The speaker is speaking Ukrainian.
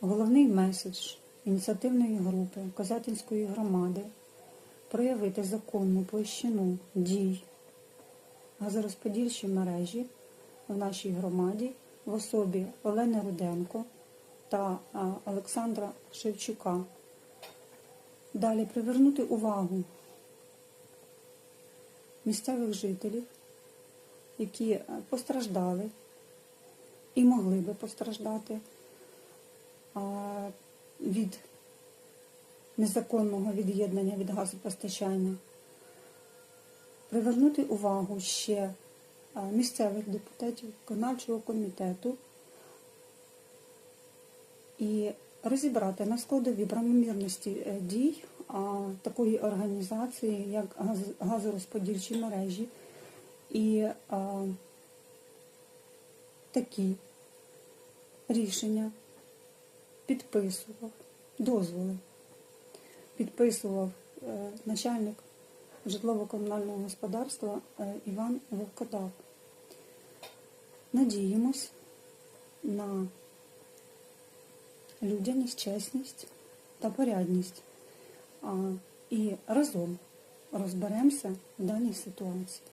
Головний меседж ініціативної групи Козятинської громади проявити законну площину дій газорозподільчої мережі в нашій громаді в особі Олени Руденко та Олександра Шевчука. Далі привернути увагу місцевих жителів, які е, постраждали і могли би постраждати від незаконного від'єднання від газопостачання, привернути увагу ще місцевих депутатів виконавчого комітету і розібрати на складові правомірності е, дій такої організації, як газорозподільчі мережі, і такі рішення підписував дозволи, підписував е, начальник житлово-комунального господарства е, Іван Вовкодав. Надіємось на людяність, чесність та порядність. І разом розберемося в даній ситуації.